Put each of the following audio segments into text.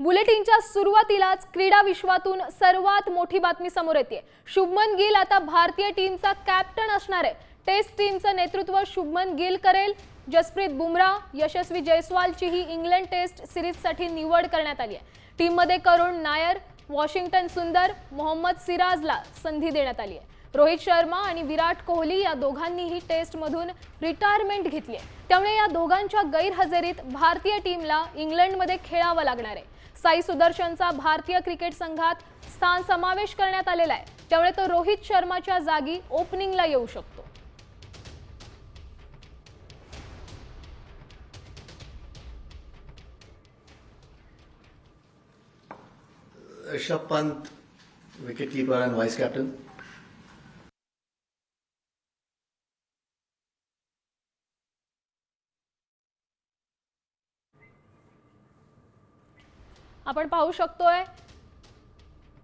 बुलेटिनच्या सुरुवातीलाच क्रीडा विश्वातून सर्वात मोठी बातमी समोर येते शुभमन गिल आता भारतीय टीमचा कॅप्टन असणार आहे. टेस्ट टीमचं नेतृत्व शुभमन गिल करेल. जसप्रीत बुमराह यशस्वी जयस्वालची ही इंग्लंड टेस्ट सिरीजसाठी निवड करण्यात आली आहे. टीममध्ये करुण नायर वॉशिंग्टन सुंदर मोहम्मद सिराजला संधी देण्यात आली आहे. रोहित शर्मा आणि विराट कोहली या दोघांनीही टेस्टमधून रिटायरमेंट घेतली आहे. त्यामुळे या दोघांच्या गैरहजेरीत भारतीय टीमला इंग्लंडमध्ये खेळावं लागणार आहे. साई सुदर्शनचा भारतीय क्रिकेट संघात स्थान समावेश करण्यात आलेला आहे त्यामुळे तो रोहित शर्माच्या जागी ओपनिंगला येऊ शकतो Rishabh Pant wicket keeper and vice captain. आपण पाहू शकतोय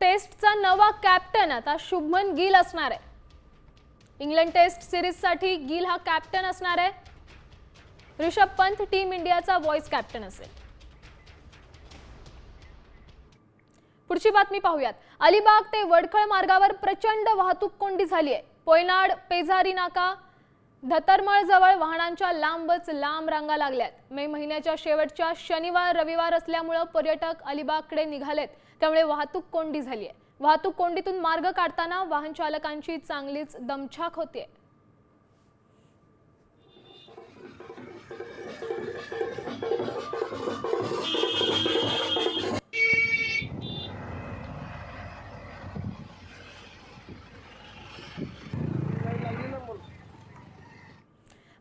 टेस्टचा नवा कॅप्टन आता शुभमन गिल असणार आहे. इंग्लंड टेस्ट सिरीजसाठी गिल हा कॅप्टन असणार आहे. ऋषभ पंत टीम इंडियाचा व्हॉइस कॅप्टन असेल. पुढची बातमी पाहूयात. अलिबाग ते वडखळ मार्गावर प्रचंड वाहतूक कोंडी झाली आहे. पोयनाड पेझारी नाका धतरमळजवळ वाहनांच्या लांबच लांब रांगा लागल्यात. मे महिन्याच्या शेवटच्या शनिवार रविवार असल्यामुळं पर्यटक अलिबागकडे निघालेत. त्यामुळे वाहतूक कोंडी झाली आहे वाहतूक कोंडीतून मार्ग काढताना वाहन चालकांची चांगलीच दमछाक होतीये.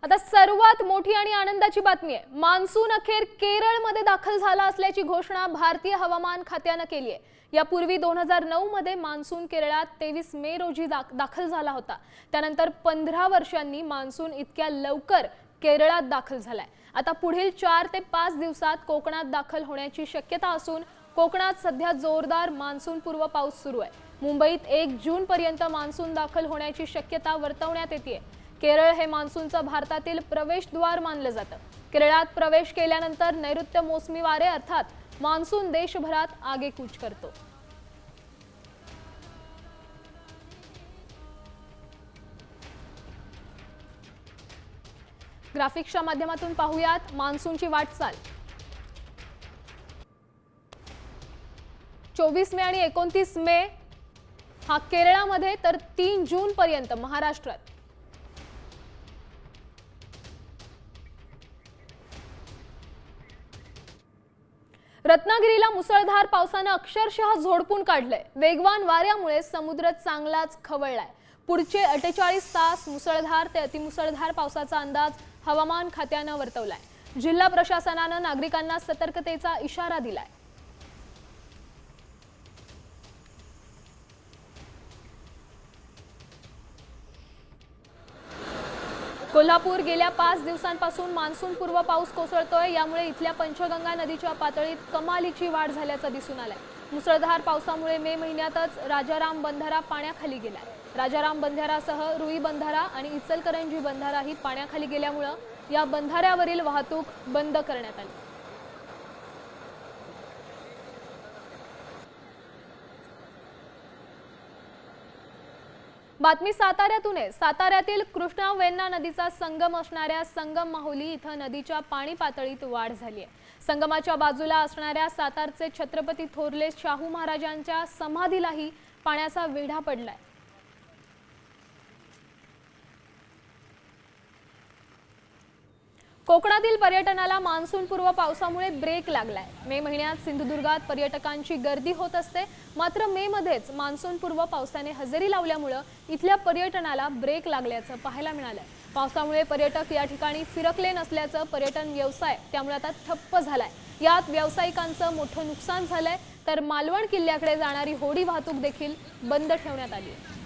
आता सर्वात मोठी आणि आनंदाची बातमी आहे. मान्सून अखेर केरळमध्ये दाखल झाला असल्याची घोषणा भारतीय हवामान खात्यानं केली आहे. यापूर्वी दोन हजार नऊ मध्ये मान्सून केरळात तेवीस मे रोजी दाख- दाखल झाला होता. त्यानंतर पंधरा वर्षांनी मान्सून इतक्या लवकर केरळात दाखल झालाय. आता पुढील चार ते पाच दिवसात कोकणात दाखल होण्याची शक्यता असून कोकणात सध्या जोरदार मान्सून पूर्व पाऊस सुरू आहे. मुंबईत एक जून पर्यंत मान्सून दाखल होण्याची शक्यता वर्तवण्यात येते केरळ हे मान्सूनचं भारतातील प्रवेशद्वार मानलं जातं. केरळात प्रवेश केल्यानंतर नैऋत्य मोसमी वारे अर्थात मान्सून देशभरात आगेकूच करतो. ग्राफिक्सच्या माध्यमातून पाहूयात मान्सूनची वाटचाल. चोवीस मे आणि एकोणतीस मे हा केरळामध्ये तर तीन जून पर्यंत महाराष्ट्रात. रत्नागिरीला मुसळधार पावसानं अक्षरशः झोडपून काढलंय. वेगवान वाऱ्यामुळे समुद्र चांगलाच खवळलाय. पुढचे अठ्ठेचाळीस तास मुसळधार ते अतिमुसळधार पावसाचा अंदाज हवामान खात्यानं वर्तवलाय. जिल्हा प्रशासनानं नागरिकांना सतर्कतेचा इशारा दिलाय. कोल्हापूर गेल्या पाच दिवसांपासून मान्सून पूर्व पाऊस कोसळतोय. यामुळे इथल्या पंचगंगा नदीच्या पातळीत कमालीची वाढ झाल्याचं दिसून आलंय. मुसळधार पावसामुळे मे महिन्यातच राजाराम बंधारा पाण्याखाली गेलाय. राजाराम बंधारासह रुई बंधारा आणि इचलकरंजी बंधाराही पाण्याखाली गेल्यामुळं या बंधाऱ्यावरील वाहतूक बंद करण्यात आली. बातमी साताऱ्यातून आहे साताऱ्यातील कृष्णा वेण्णा नदीचा संगम असणाऱ्या संगम माहुली इथं नदीच्या पाणी पातळीत वाढ झाली आहे संगमाच्या बाजूला असणाऱ्या सातारचे छत्रपती थोरले शाहू महाराजांच्या समाधीलाही पाण्याचा वेढा पडलाय. कोकणातील पर्यटनाला मान्सूनपूर्व पावसामुळे ब्रेक लागलाय. मे महिन्यात सिंधुदुर्गात पर्यटकांची गर्दी होत असते. मात्र मे मध्येच मान्सूनपूर्व पावसाने हजेरी लावल्यामुळं इथल्या पर्यटनाला ब्रेक लागल्याचं पाहायला मिळालंय. पावसामुळे पर्यटक या ठिकाणी फिरकले नसल्याचं पर्यटन व्यवसाय त्यामुळे आता ठप्प झालाय. यात व्यावसायिकांचं मोठं नुकसान झालंय. तर मालवण किल्ल्याकडे जाणारी होडी वाहतूक देखील बंद ठेवण्यात आली आहे.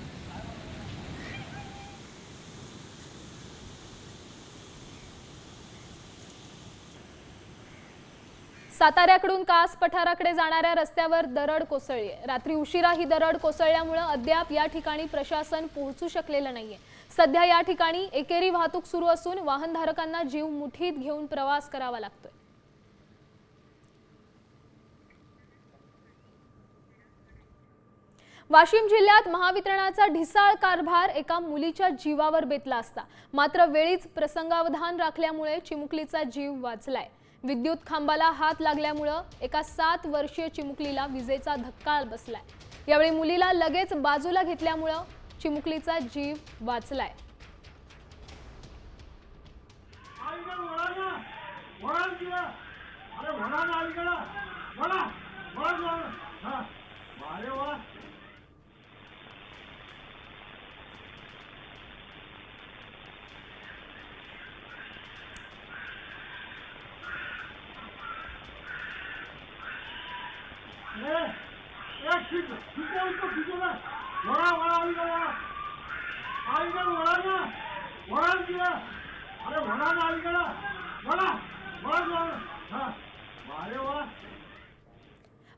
साताऱ्याकडून कास पठाराकडे जाणाऱ्या रस्त्यावर दरड कोसळली रात्री उशिरा ही दरड कोसळल्यामुळे अद्याप या ठिकाणी प्रशासन पोहोचू शकलेलं नाहीये. सध्या या ठिकाणी एकेरी वाहतूक सुरू असून वाहनधारकांना जीव मुठीत घेऊन प्रवास करावा लागतोय. वाशिम जिल्ह्यात महावितरणाचा ढिसाळ कारभार एका मुलीच्या जीवावर बेतला असता. मात्र वेळीच प्रसंगावधान राखल्यामुळे चिमुकलीचा जीव वाचलाय. विद्युत खांबाला हात लागल्यामुळं एका सात वर्षीय चिमुकलीला विजेचा धक्का बसलाय. यावेळी मुलीला लगेच बाजूला घेतल्यामुळं चिमुकलीचा जीव वाचलाय. ना. अरे वळा वळा वळा वळा ना वळा अरे वळा ना वळा वळा हा अरे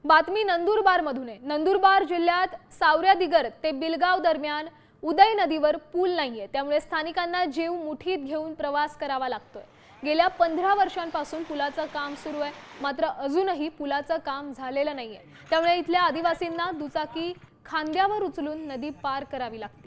बातमी नंदुरबार मधून आहे. नंदुरबार जिल्ह्यात सावऱ्या दिगर ते बिलगाव दरम्यान उदय नदीवर पूल नाहीये. त्यामुळे स्थानिकांना जीव मुठीत घेऊन प्रवास करावा लागतोय. गेल्या पंधरा वर्षांपासून पुलाचं काम सुरू आहे. मात्र अजूनही पुलाचं काम झालेलं नाहीये. त्यामुळे इथल्या आदिवासींना दुचाकी खांद्यावर उचलून नदी पार करावी लागते.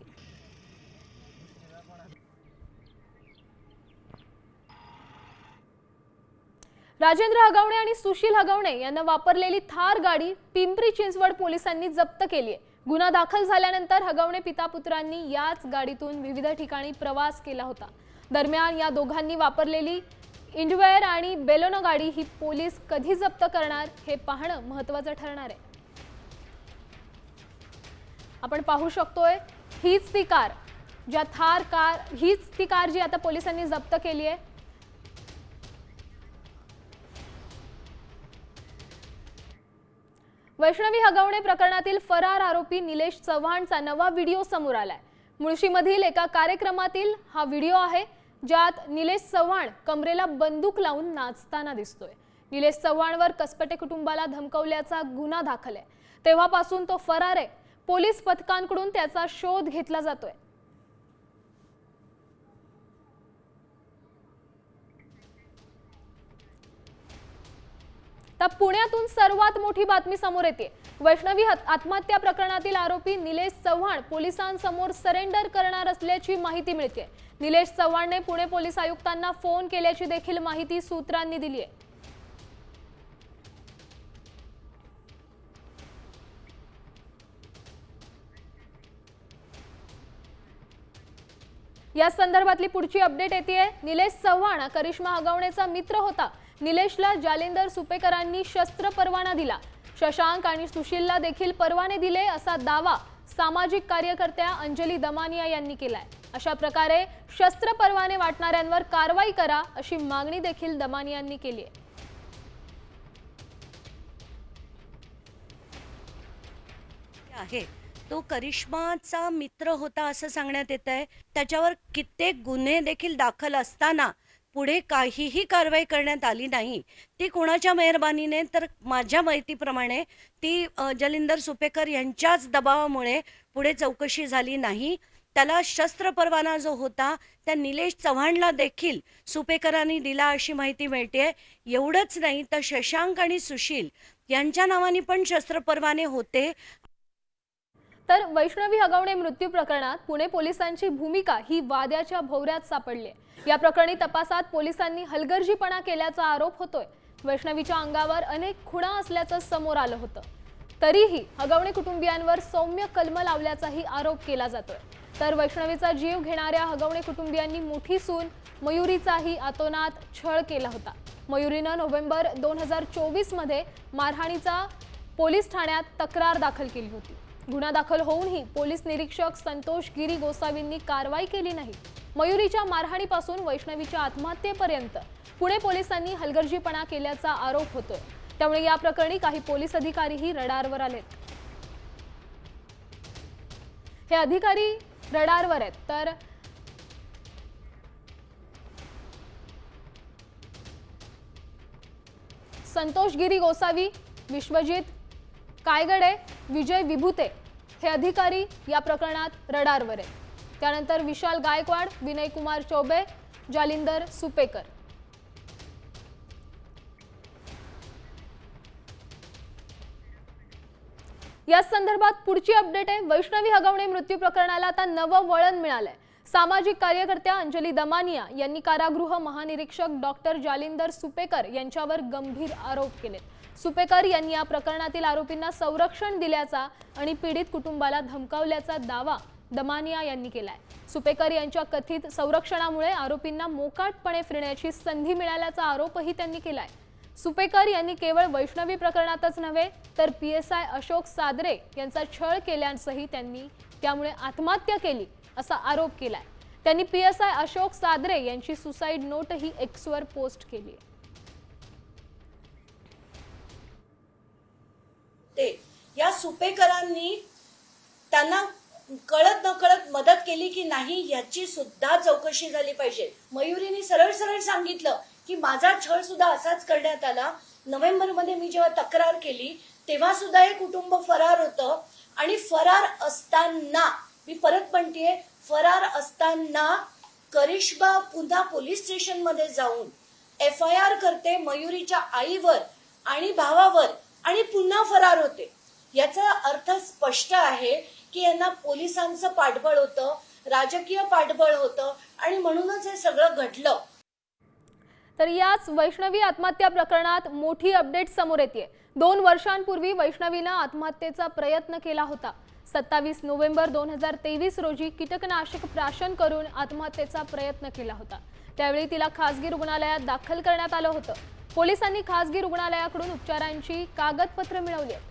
राजेंद्र हगवणे आणि सुशील हगवणे यांना वापरलेली थार गाडी पिंपरी चिंचवड पोलिसांनी जप्त केली आहे गुन्हा दाखल झाल्यानंतर हगवणे पिता पुत्रांनी याच गाडीतून विविध ठिकाणी प्रवास केला होता. दरम्यान या दोघांनी वापरलेली इंडवेअर आणि बेलोनो गाडी ही पोलीस कधी जप्त करणार हे पाहणं महत्वाचं ठरणार आहे. आपण पाहू शकतोय हीच ती कार ज्या थार कार हीच ती कार जी आता पोलिसांनी जप्त केली आहे. वैष्णवी हगवणे प्रकरणातील फरार आरोपी निलेश चव्हाणचा नवा व्हिडिओ समोर आलाय. मुळशीमधील एका कार्यक्रमातील हा व्हिडिओ आहे. ज्यात निलेश चव्हाण कमरेला बंदूक लावून नाचताना दिसतोय. निलेश चव्हाणवर कसपटे कुटुंबाला धमकवल्याचा गुन्हा दाखल आहे. तेव्हापासून तो फरार आहे. पोलीस पथकांकडून त्याचा शोध घेतला जातोय. तर पुण्यातून सर्वात मोठी बातमी समोर येते. वैष्णवी आत्महत्या प्रकरणातील आरोपी निलेश चव्हाण पोलिसांसमोर सरेंडर करणार असल्याची माहिती मिळते. निलेश चव्हाणने पुणे पोलीस आयुक्तांना फोन केल्याची देखील माहिती सूत्रांनी दिली आहे. या संदर्भातली पुढची अपडेट येते निलेश चव्हाण हा करिश्मा हगवणेचा मित्र होता. निलेशला जालिंदर सुपेकरांनी शस्त्र परवाना दिला. शशांक आणि सुशीलला देखील परवाने दिले असा दावा सामाजिक कार्यकर्त्या अंजली दमानिया यांनी केलाय. अशा प्रकारे शस्त्र परवाने वाटणाऱ्यांवर कारवाई करा अशी मागणी देखील दमानियांनी केली आहे. आहे तो करिश्माचा मित्र होता असं सांगण्यात येत आहे त्याच्यावर कित्येक गुन्हे देखील दाखल असताना पुढे काहीही कारवाई करण्यात आली नाही. ती कोणाच्या मेहरबानीने? तर माझ्या माहितीप्रमाणे ती जलिंदर सुपेकर यांच्याच दबावामुळे पुढे चौकशी झाली नाही. त्याला शस्त्र परवाना जो होता त्या निलेश चव्हाणला देखील सुपेकरांनी दिला अशी माहिती मिळते एवढंच नाही तर शशांक आणि सुशील यांच्या नावाने पण शस्त्र परवाने होते. तर वैष्णवी हगवणे मृत्यू प्रकरणात पुणे पोलिसांची भूमिका ही वाद्याच्या भोवऱ्यात सापडली. या प्रकरणी तपासात पोलिसांनी हलगर्जीपणा केल्याचा आरोप होतोय. वैष्णवीच्या अंगावर अनेक खुणा असल्याचं समोर आलं होतं. तरीही हगवणे कुटुंबियांवर सौम्य कलम लावल्याचाही आरोप केला जातोय. तर वैष्णवीचा जीव घेणाऱ्या हगवणे कुटुंबियांनी मोठी सून मयुरीचाही आतोनात छळ केला होता. मयुरीनं नोव्हेंबर दोन हजार चोवीसमध्ये मारहाणीचा पोलीस ठाण्यात तक्रार दाखल केली होती. गुन्हा दाखल होऊनही पोलीस निरीक्षक संतोष गिरी गोसावींनी कारवाई केली नाही. मयुरीच्या मारहाणीपासून वैष्णवीच्या आत्महत्येपर्यंत पुणे पोलिसांनी हलगर्जीपणा केल्याचा आरोप होतोय. त्यामुळे या प्रकरणी काही पोलीस अधिकारीही रडारवर आलेत. हे अधिकारी रडारवर आहेत. तर संतोष गिरी गोसावी विश्वजित कायगडे विजय विभूते हे अधिकारी या प्रकरणात रडारवर आहेत. त्यानंतर विशाल गायकवाड विनय कुमार चौबे जालिंदर सुपेकर. या संदर्भात पुढची अपडेट आहे. वैष्णवी हगवणे मृत्यू प्रकरणाला आता नवं वळण मिळालंय. सामाजिक कार्यकर्त्या अंजली दमानिया यांनी कारागृह महानिरीक्षक डॉक्टर जालिंदर सुपेकर यांच्यावर गंभीर आरोप केलेत. सुपेकर यांनी या प्रकरणातील आरोपींना संरक्षण दिल्याचा आणि पीडित कुटुंबाला धमकावल्याचा दावा दमानिया यांनी केलाय. सुपेकर यांच्या कथित संरक्षणामुळे आरोपींना मोकाटपणे फिरण्याची संधी मिळाल्याचा आरोपही त्यांनी केलाय. सुपेकर यांनी केवळ वैष्णवी प्रकरणातच नव्हे तर P S I Ashok Sadare यांचा छळ केल्यासही त्यांनी त्यामुळे आत्महत्या केली असा आरोप केलाय. त्यांनी P S I Ashok Sadare यांची सुसाईड नोटही एक्सवर पोस्ट केली आहे होते. या सुपेकरांनी त्यांना कळत नकळत मदत केली की नाही याची सुद्धा चौकशी झाली पाहिजे. मयुरीने सरळ सरळ सांगितलं की माझा छळ सुद्धा असाच करण्यात आला. नोव्हेंबरमध्ये मी जेव्हा तक्रार केली तेव्हा सुद्धा हे कुटुंब फरार होतं. आणि फरार असताना मी परत म्हणतेय फरार असताना करिश्मा पुन्हा पोलीस स्टेशनमध्ये जाऊन एफ आय आर करते मयुरीच्या आईवर आणि भावावर. आणि पुन्हा फरार होते. याचा अर्थ स्पष्ट आहे की यांना पोलिसांचं पाठबळ होतं राजकीय पाठबळ होतं आणि म्हणूनच हे सगळं घडलं. तर याच वैष्णवी आत्महत्या प्रकरणात मोठी अपडेट समोर येते दोन वर्षांपूर्वी वैष्णवीनं आत्महत्येचा प्रयत्न केला होता. सत्तावीस नोव्हेंबर दोन हजार तेवीस रोजी कीटकनाशक प्राशन करून आत्महत्येचा प्रयत्न केला होता. त्यावेळी तिला खासगी रुग्णालयात दाखल करण्यात आलं होतं. पोलिसांनी खासगी रुग्णालयाकडून उपचारांची कागदपत्र मिळवली आहेत.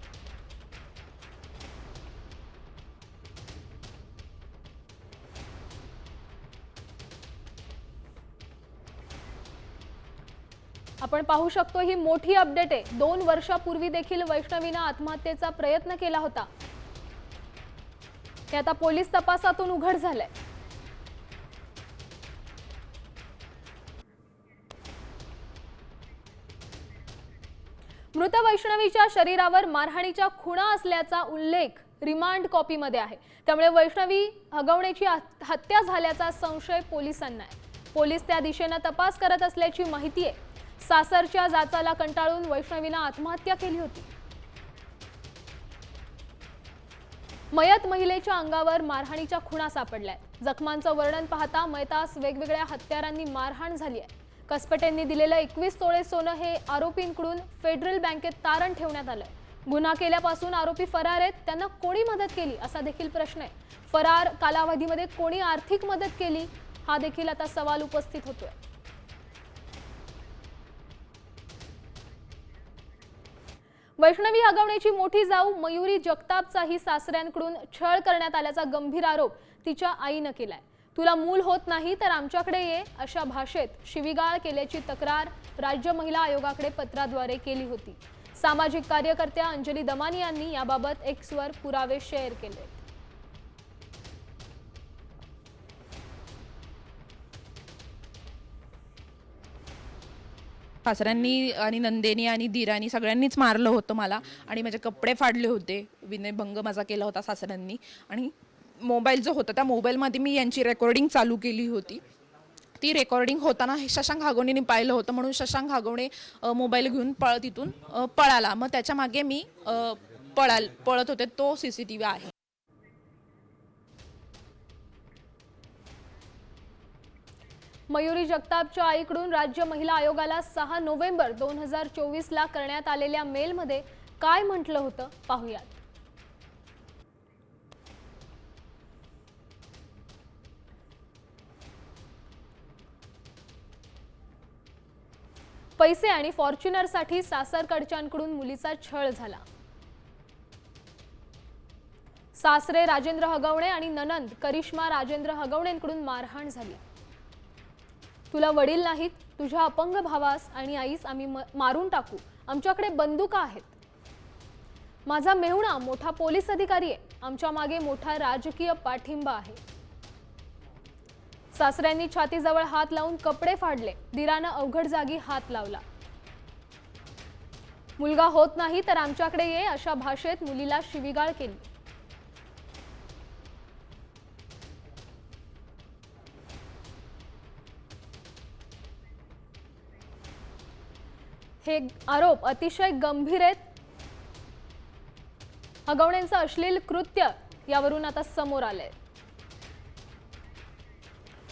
आपण पाहू शकतो ही मोठी अपडेट आहे. दोन वर्षापूर्वी देखील वैष्णवीनं आत्महत्येचा प्रयत्न केला होता. ते आता पोलीस तपासातून उघड झालंय. मृत वैष्णवीच्या शरीरावर मारहाणीच्या खुणा असल्याचा उल्लेख रिमांड कॉपीमध्ये आहे. त्यामुळे वैष्णवी हगवण्याची हत्या झाल्याचा संशय पोलिसांना आहे. पोलीस त्या दिशेनं तपास करत असल्याची माहिती आहे. सासरच्या जाचाला कंटाळून वैष्णवीनं आत्महत्या केली होती. मयत महिलेच्या अंगावर मारहाणीच्या खुणा सापडल्यात जखमांचं वर्णन पाहता मयतास वेगवेगळ्या हत्यारांनी मारहाण झाली आहे. कसपटेंनी दिलेलं एकवीस तोळे सोनं हे आरोपींकडून फेडरल बँकेत तारण ठेवण्यात आलं गुन्हा केल्यापासून आरोपी फरार आहेत त्यांना कोणी मदत केली असा देखील प्रश्न आहे. फरार कालावधीमध्ये कोणी आर्थिक मदत केली हा देखील आता सवाल उपस्थित होतोय. वैष्णवी हगवण्याची मोठी जाऊ मयुरी जगतापचाही सासऱ्यांकडून छळ करण्यात आल्याचा गंभीर आरोप तिच्या आईनं केलाय. तुला मूल होत नाही तर आमच्याकडे ये अशा भाषेत शिवीगाळ केल्याची तक्रार राज्य महिला आयोगाकडे पत्राद्वारे केली होती. सामाजिक कार्यकर्त्या अंजली दमानी यांनी याबाबत एक्सवर पुरावे शेअर केले. सासऱ्यांनी आणि नंदेनी आणि दिरानी सगळ्यांनीच मारलं होतं मला. आणि माझे कपडे फाडले होते. विनयभंग माझा केला होता सासऱ्यांनी. आणि मोबाईल जो होता त्या मोबाईलमध्ये मी यांची रेकॉर्डिंग चालू केली होती. ती रेकॉर्डिंग होताना शशांक हागवणेने पाहिलं होतं म्हणून शशांक हागवणे मोबाईल घेऊन पळ तिथून पळाला. मग त्याच्यामागे मी पळाल पळत होते. तो सी सी टी व्ही आहे. मयुरी जगतापच्या आईकडून राज्य महिला आयोगाला सहा नोव्हेंबर दोन हजार चोवीसला करण्यात आलेल्या मेलमध्ये काय म्हटलं होतं पाहूयात. पैसे आणि फॉर्च्युनरसाठी सासरकडच्यांकडून मुलीचा छळ झाला. सासरे राजेंद्र हगवणे आणि ननंद करिश्मा राजेंद्र हगवणेंकडून मारहाण झाली. तुला वडील नाहीत तुझ्या अपंग भावास आणि आईस आम्ही म- मारून टाकू. आमच्याकडे बंदुका आहेत. माझा मेहुणा मोठा पोलीस अधिकारी आहे. आमच्या मागे मोठा राजकीय पाठिंबा आहे. सासऱ्यांनी छातीजवळ हात लावून कपडे फाडले. दिरानं अवघड जागी हात लावला. मुलगा होत नाही तर आमच्याकडे ये अशा भाषेत मुलीला शिवीगाळ केली. हे आरोप अतिशय गंभीर आहेत. हगवण्यांचं अश्लील कृत्य यावरून आता समोर आलंय.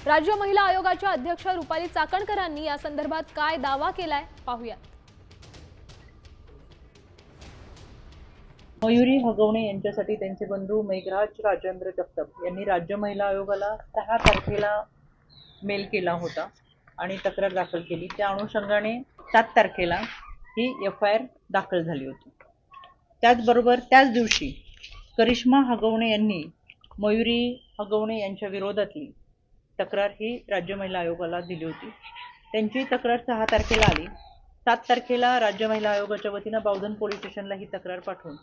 राज्य महिला आयोगाच्या अध्यक्ष रुपाली चाकणकरांनी या संदर्भात काय दावा केलाय पाहूयात. मयुरी हगवणे यांच्यासाठी त्यांचे बंधू मेघराज राजेंद्र जगताप यांनी राज्य महिला आयोगाला सहा तारखेला मेल केला होता आणि तक्रार दाखल केली. त्या अनुषंगाने सात तारखेला ही एफ आय आर दाखल झाली होती. त्याचबरोबर त्याच दिवशी करिश्मा हगवणे यांनी मयुरी हगवणे यांच्या विरोधातली तक्रार ही राज्य महिला आयोगाला दिली होती. त्यांची तक्रार सहा तारखेला आली. सात तारखेला राज्य महिला आयोगाच्या वतीनं बावधन पोलीस स्टेशनला ही तक्रार पाठवून.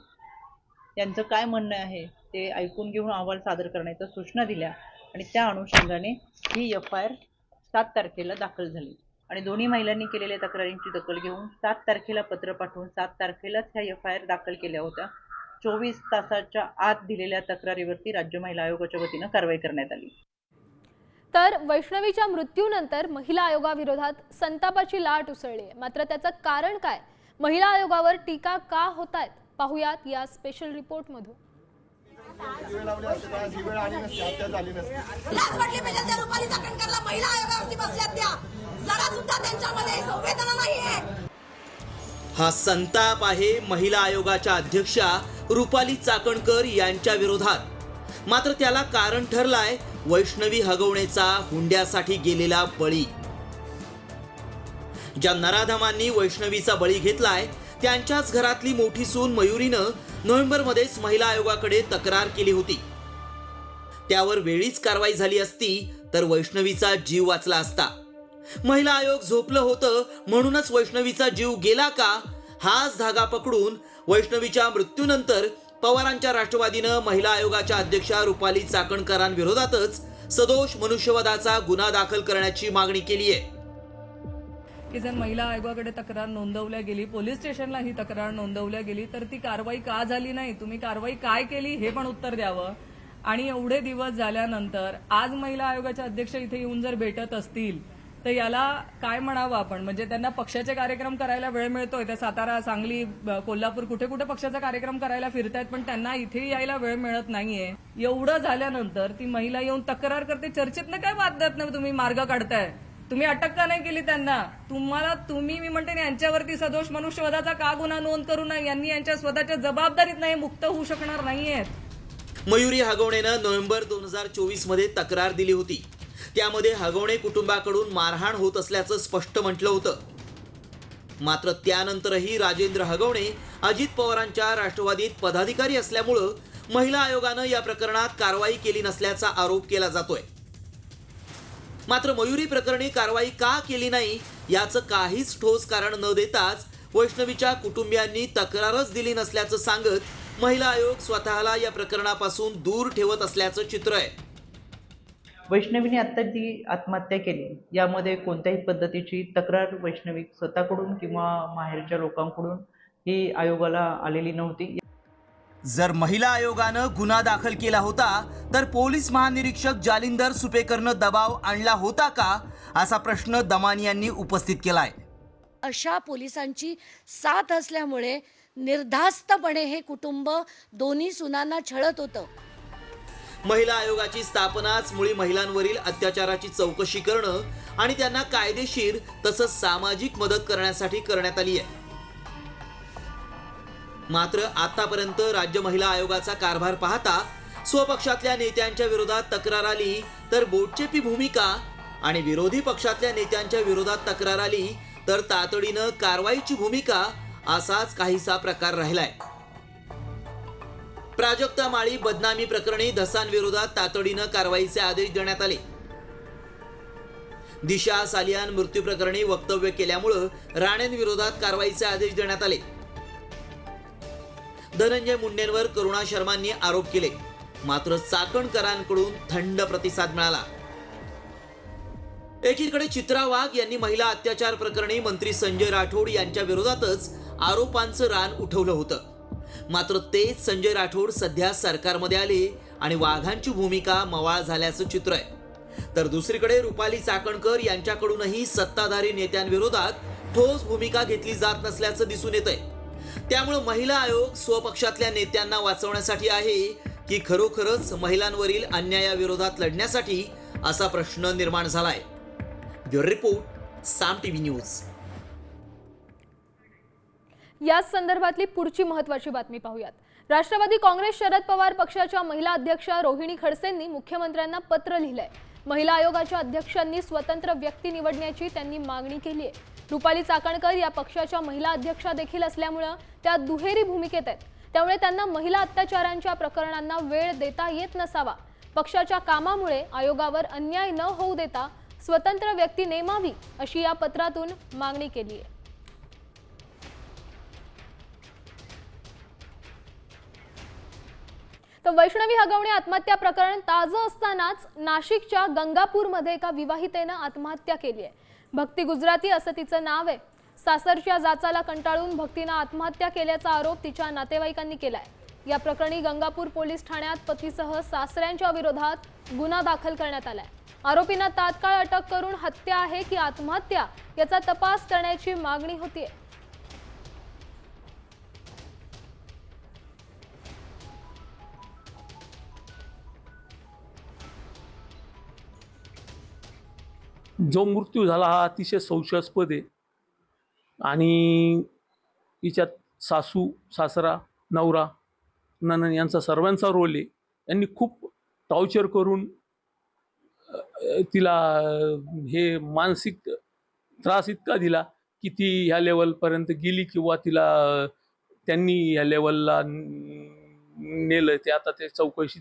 त्यांचं काय म्हणणं आहे ते ऐकून घेऊन अहवाल सादर करण्याच्या सूचना दिल्या आणि त्या अनुषंगाने ही एफ आय आर सात तारखेला दाखल झाली. आणि दोन्ही महिलांनी केलेल्या तक्रारींची दखल घेऊन सात तारखेला पत्र पाठवून सात तारखेलाच ह्या एफ आय आर दाखल केल्या होत्या. चोवीस तासाच्या आत दिलेल्या तक्रारीवरती राज्य महिला आयोगाच्या वतीनं कारवाई करण्यात आली. तर वैष्णवीच्या मृत्यूनंतर महिला आयोगाविरोधात संतापाची लाट उसळली आहे. मात्र त्याचं कारण काय? महिला आयोगावर टीका का होत आहेत पाहुयात या स्पेशल रिपोर्टमधून लाज वाटली पाहिजे त्या रुपाली चाकणकरला. महिला आयोगावरती बसल्यात त्या. जरा सुद्धा त्यांच्यामध्ये संवेदना नाहीये. हा संताप आहे महिला आयोगाच्या अध्यक्षा रुपाली चाकणकर यांच्या विरोधात. मात्र त्याला कारण ठरलाय वैष्णवी हगवणेचा हुंड्यासाठी गेलेला बळी. ज्या नराधमांनी वैष्णवीचा बळी घेतलाय त्यांच्याच घरातली मोठी सून मयुरीनं नोव्हेंबरमध्येच महिला आयोगाकडे तक्रार केली होती. त्यावर वेळीच कारवाई झाली असती तर वैष्णवीचा जीव वाचला असता. महिला आयोग झोपलं होतं म्हणूनच वैष्णवीचा जीव गेला का? हाच धागा पकडून वैष्णवीच्या मृत्यूनंतर पवारांच्या राष्ट्रवादीनं महिला आयोगाच्या अध्यक्षा रुपाली चाकणकरांविरोधातच सदोष मनुष्यवधाचा गुन्हा दाखल करण्याची मागणी केली आहे. की जर महिला आयोगाकडे तक्रार नोंदवल्या गेली पोलीस स्टेशनला ही तक्रार नोंदवल्या गेली तर ती कारवाई का झाली नाही? तुम्ही कारवाई काय केली हे पण उत्तर द्यावं. आणि एवढे दिवस झाल्यानंतर आज महिला आयोगाच्या अध्यक्ष इथे येऊन जर भेटत असतील तर याला काय म्हणावं आपण? म्हणजे त्यांना पक्षाचे कार्यक्रम करायला वेळ मिळतोय. त्या सातारा सांगली कोल्हापूर कुठे कुठे पक्षाचा कार्यक्रम करायला फिरतायत पण त्यांना इथे यायला वेळ मिळत नाहीये. एवढं झाल्यानंतर ती महिला येऊन तक्रार करते चर्चेतनं काय वादत तुम्ही? मार्ग काढताय. तुम्ही अटक का नाही केली त्यांना? तुम्हाला तुम्ही मी म्हणते यांच्यावरती सदोष मनुष्यवधाचा का गुन्हा नोंद करू नये? यांनी यांच्या स्वतःच्या जबाबदारीत नाही मुक्त होऊ शकणार नाहीयेत. मयुरी हागवणेनं नोव्हेंबर दोन हजार चोवीसमध्ये तक्रार दिली होती. त्यामध्ये हगवणे कुटुंबाकडून मारहाण होत असल्याचं स्पष्ट म्हटलं होतं. मात्र त्यानंतरही राजेंद्र हगवणे अजित पवारांच्या राष्ट्रवादीत पदाधिकारी असल्यामुळं महिला आयोगानं या प्रकरणात कारवाई केली नसल्याचा आरोप केला जातोय. मात्र मयुरी प्रकरणी कारवाई का केली नाही याचं काहीच ठोस कारण न देताच वैष्णवीच्या कुटुंबियांनी तक्रारच दिली नसल्याचं सांगत महिला आयोग स्वतःला या प्रकरणापासून दूर ठेवत असल्याचं चित्र आहे. वैष्णवीने आत्ता जी आत्महत्या केली यामध्ये कोणत्याही पद्धतीची तक्रार वैष्णवी स्वतःकडून किंवा माहेरच्या लोकांकडून ही आयोगाला आलेली नव्हती. जर महिला आयोगानं गुन्हा दाखल केला होता तर पोलीस महानिरीक्षक जालिंदर सुपेकरनं दबाव आणला होता का असा प्रश्न दमानी यांनी उपस्थित केलाय. अशा पोलिसांची साथ असल्यामुळे निर्धास्तपणे हे कुटुंब दोन्ही सुनांना छळत होतं. महिला आयोगाची स्थापनाच मुळी महिलांवरील अत्याचाराची चौकशी करणं आणि त्यांना कायदेशीर तसंच सामाजिक मदत करण्यासाठी करण्यात आली आहे. मात्र आतापर्यंत राज्य महिला आयोगाचा कारभार पाहता स्वपक्षातल्या नेत्यांच्या विरोधात तक्रार आली तर बोटचेपी भूमिका आणि विरोधी पक्षातल्या नेत्यांच्या विरोधात तक्रार आली तर तातडीनं कारवाईची भूमिका असाच काहीसा प्रकार राहिलाय. प्राजक्ता माळी बदनामी प्रकरणी धसांविरोधात तातडीनं कारवाईचे आदेश देण्यात आले. दिशा सालियान मृत्यू प्रकरणी वक्तव्य केल्यामुळं राणेंविरोधात कारवाईचे आदेश देण्यात आले. धनंजय मुंडेंवर करुणा शर्मांनी आरोप केले. मात्र चाकणकरांकडून थंड प्रतिसाद मिळाला. एकीकडे चित्रा वाघ यांनी महिला अत्याचार प्रकरणी मंत्री संजय राठोड यांच्या विरोधातच आरोपांचं रान उठवलं होतं. मात्र तेच संजय राठोड सध्या सरकारमध्ये आले आणि वाघांची भूमिका मवाळ झाल्याचं चित्र आहे. तर दुसरीकडे रुपाली चाकणकर यांच्याकडूनही सत्ताधारी नेत्यांविरोधात ठोस भूमिका घेतली जात नसल्याचं दिसून येत आहे त्यामुळे महिला आयोग स्वपक्षातल्या नेत्यांना वाचवण्यासाठी आहे की खरोखरच महिलांवरील अन्यायाविरोधात लढण्यासाठी असा प्रश्न निर्माण झालाय. Bureau report Saam TV news. याच संदर्भातली पुढची महत्वाची बातमी पाहूयात. राष्ट्रवादी काँग्रेस शरद पवार पक्षाच्या महिला अध्यक्षा रोहिणी खडसेंनी मुख्यमंत्र्यांना पत्र लिहिलंय. महिला आयोगाच्या अध्यक्षांनी स्वतंत्र व्यक्ती निवडण्याची त्यांनी मागणी केली आहे रुपाली चाकणकर या पक्षाच्या महिला अध्यक्षा देखील असल्यामुळं त्या दुहेरी भूमिकेत आहेत. त्यामुळे त्यांना महिला अत्याचारांच्या प्रकरणांना वेळ देता येत नसावा. पक्षाच्या कामामुळे आयोगावर अन्याय न होऊ देता स्वतंत्र व्यक्ती नेमावी अशी या पत्रातून मागणी केली आहे तर वैष्णवी हगवणे आत्महत्या प्रकरण ताजं असतानाच नाशिकच्या गंगापूरमध्ये एका विवाहितेनं आत्महत्या केली आहे. भक्ती गुजराती असं तिचं नाव आहे. सासरच्या जाचाला कंटाळून भक्तीनं आत्महत्या केल्याचा आरोप तिच्या नातेवाईकांनी केलाय. या प्रकरणी गंगापूर पोलीस ठाण्यात पतीसह सासऱ्यांच्या विरोधात गुन्हा दाखल करण्यात आलाय. आरोपींना तात्काळ अटक करून हत्या आहे की आत्महत्या याचा तपास करण्याची मागणी होतीये. जो मृत्यू झाला हा अतिशय संशयास्पद आहे. आणि हिच्यात सासू सासरा नवरा ननन यांचा सर्वांचा रोल आहे. यांनी खूप टॉर्चर करून तिला हे मानसिक त्रास इतका दिला की ती ह्या लेवलपर्यंत गेली किंवा तिला त्यांनी ह्या लेवलला नेलं. ते आता ते चौकशी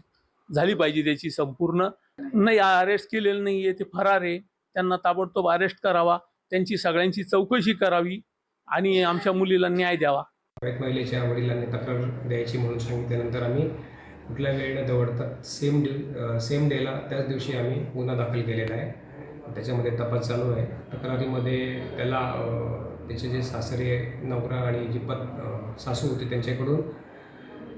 झाली पाहिजे त्याची संपूर्ण. नाही अरेस्ट केलेलं नाही आहे ते फरार आहे. त्यांना ताबडतोब अरेस्ट करावा त्यांची सगळ्यांची चौकशी करावी आणि आमच्या मुलीला न्याय द्यावा. एक महिलेच्या वडिलांनी तक्रार द्यायची म्हणून सांगितल्यानंतर आम्ही कुठल्या वेळ न दवडता सेम डे सेम डेला त्याच दिवशी आम्ही गुन्हा दाखल केलेला आहे. त्याच्यामध्ये तपास चालू आहे. तक्रारीमध्ये त्याला त्याचे जे सासरे नवरा आणि जी पत सासू होती त्यांच्याकडून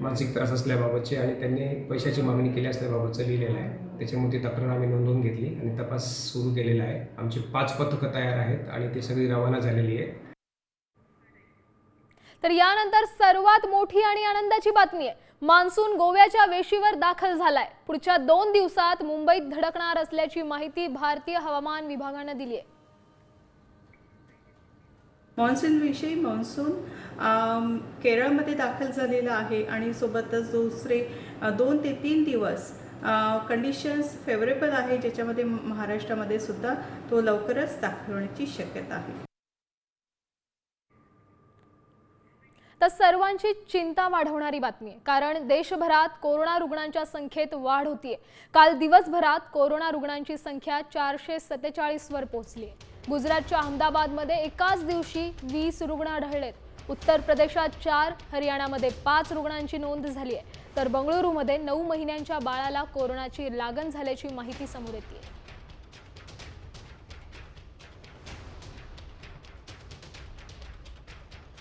मानसिक त्रास असल्याबाबतचे आणि त्यांनी पैशाची मागणी केली असल्याबाबतचं लिहिलेलं आहे. त्याच्यामुळे ती तक्रार आम्ही नोंदवून घेतली आणि तपास सुरू केलेला आहे. आमची पाच पथकं तयार आहेत आणि ती सगळी रवाना झालेली आहेत. तर यानंतर सर्वात मोठी आणि आनंदाची बातमी आहे. मान्सून गोव्याच्या वेशीवर दाखल झालाय. पुढच्या दोन दिवसात मुंबईत धडकणार असल्याची माहिती भारतीय हवामान विभागानं दिली आहे. मान्सूनविषयी मान्सून केरळमध्ये दाखल झालेला आहे आणि सोबतच दुसरे दोन ते तीन दिवस कंडिशन्स फेवरेबल आहे ज्याच्यामध्ये महाराष्ट्रामध्ये सुद्धा तो लवकरच दाखल होण्याची शक्यता आहे. तर सर्वांची चिंता वाढवणारी बातमी आहे. कारण देशभरात कोरोना रुग्णांच्या संख्येत वाढ होतीये. काल दिवसभरात कोरोना रुग्णांची संख्या चारशे सत्तेचाळीसवर पोहोचली आहे गुजरातच्या अहमदाबादमध्ये एकाच दिवशी वीस रुग्ण आढळलेत. उत्तर प्रदेशात चार हरियाणामध्ये पाच रुग्णांची नोंद झाली आहे तर बंगळुरूमध्ये नऊ महिन्यांच्या बाळाला कोरोनाची लागण झाल्याची माहिती समोर येते.